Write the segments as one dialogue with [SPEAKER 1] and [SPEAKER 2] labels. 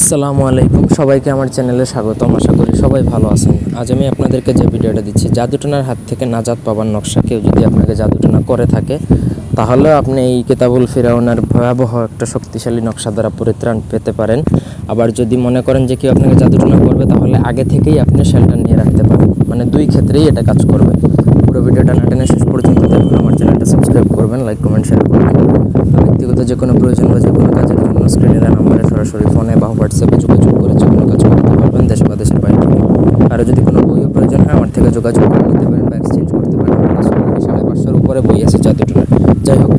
[SPEAKER 1] আসসালামু আলাইকুম। সবাইকে আমার চ্যানেলে স্বাগতম। আশা করি সবাই ভালো আছেন। আজ আমি আপনাদেরকে যে ভিডিওটা দিচ্ছি, জাদুটোনার হাত থেকে নাজাদ পাবার নকশা। কেউ যদি আপনাকে জাদুটোনা করে থাকে, তাহলে আপনি এই কিতাবুল ফিরাউনার ভয়াবহ একটা শক্তিশালী নকশা দ্বারা পরিত্রাণ পেতে পারেন। আবার যদি মনে করেন যে কেউ আপনাকে জাদুটোনা করবে, তাহলে আগে থেকেই আপনি শেল্টার নিয়ে রাখতে পারেন। মানে দুই ক্ষেত্রেই এটা কাজ করবে। পুরো ভিডিওটা না টেনে শেষ পর্যন্ত দেখুন। আমার চ্যানেলটা সাবস্ক্রাইব করবেন লাইক কমেন্ট শেয়ার করবেন। ব্যক্তিগত যে কোনো প্রয়োজন বা যে কোনো কাজের জন্য স্ক্রিনে নম্বরে সরাসরি ফোনে বা হোয়াটসঅ্যাপে যোগাযোগ করে যে কোনো কাজ করতে পারবেন দেশে বা দেশের বাইরে থেকে। আরও যদি কোনো বইও প্রয়োজন হয় আমার থেকে যোগাযোগ করে নিতে পারেন বা এক্সচেঞ্জ করতে পারেন। সাড়ে পাঁচশোর উপরে বই আছে জাদুটোনার যাই হোক,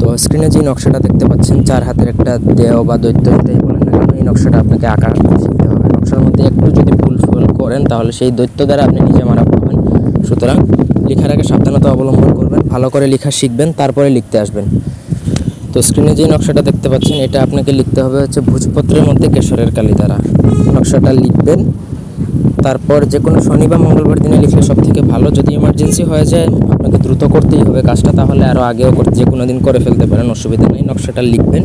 [SPEAKER 1] তো স্ক্রিনে যে নকশাটা দেখতে পাচ্ছেন, চার হাতের একটা দেহ বা দৈত্য যেটাই বলেন না কেন, এই নকশাটা আপনাকে আঁকা শিখতে হবে। নকশার মধ্যে একটু যদি ভুল ফুল করেন, তাহলে সেই দৈত্য দ্বারা আপনি নিজে মারা পড়বেন। সুতরাং লেখার আগে সাবধানতা অবলম্বন করবেন, ভালো করে লেখা শিখবেন, তারপরে লিখতে আসবেন। তো স্ক্রিনে যে নকশাটা দেখতে পাচ্ছেন, এটা আপনাকে লিখতে হবে হচ্ছে ভোজপত্রের মধ্যে কেশরের কালি দ্বারা। নকশাটা লিখবেন। তারপর যে কোনো শনি বা মঙ্গলবার দিনে লিখলে সব থেকে ভালো, যদি ইমার্জেন্সি হয়ে যায়, আপনাকে দ্রুত করতেই হবে কাজটা, তাহলে আরও আগেও করতে যে কোনো দিন করে ফেলতে পারেন, অসুবিধা নেই, নকশাটা লিখবেন।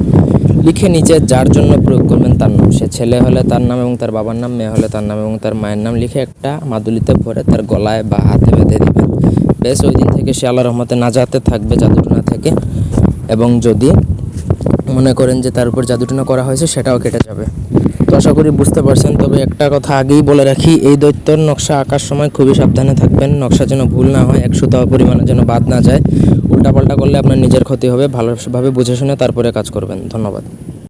[SPEAKER 1] লিখে নিচে যার জন্য প্রয়োগ করবেন তার নাম। সে ছেলে হলে তার নাম এবং তার বাবার নাম, মেয়ে হলে তার নাম এবং তার মায়ের নাম লিখে একটা মাদুলিতে ভরে তার গলায় বা হাতে বেঁধে দিবেন। বেশ ওই দিন থেকে সে আল্লাহ রহমতে না যাতে থাকবে জাদুটনা থেকে। এবং যদি মনে করেন যে তার উপর জাদুটনা করা হয়েছে, সেটাও কেটে যাবে। তো আশা করি বুঝতে পারছেন। তবে একটা কথা আগেই বলে রাখি, এই দৈত্যর নকশা আঁকার সময় খুবই সাবধানে থাকবেন। নকশা যেন ভুল না হয়, এক সুতা পরিমাণে যেন বাদ না যায়। উল্টাপাল্টা করলে আপনার নিজের ক্ষতি হবে। ভালোভাবে বুঝে শুনে তারপরে কাজ করবেন। ধন্যবাদ।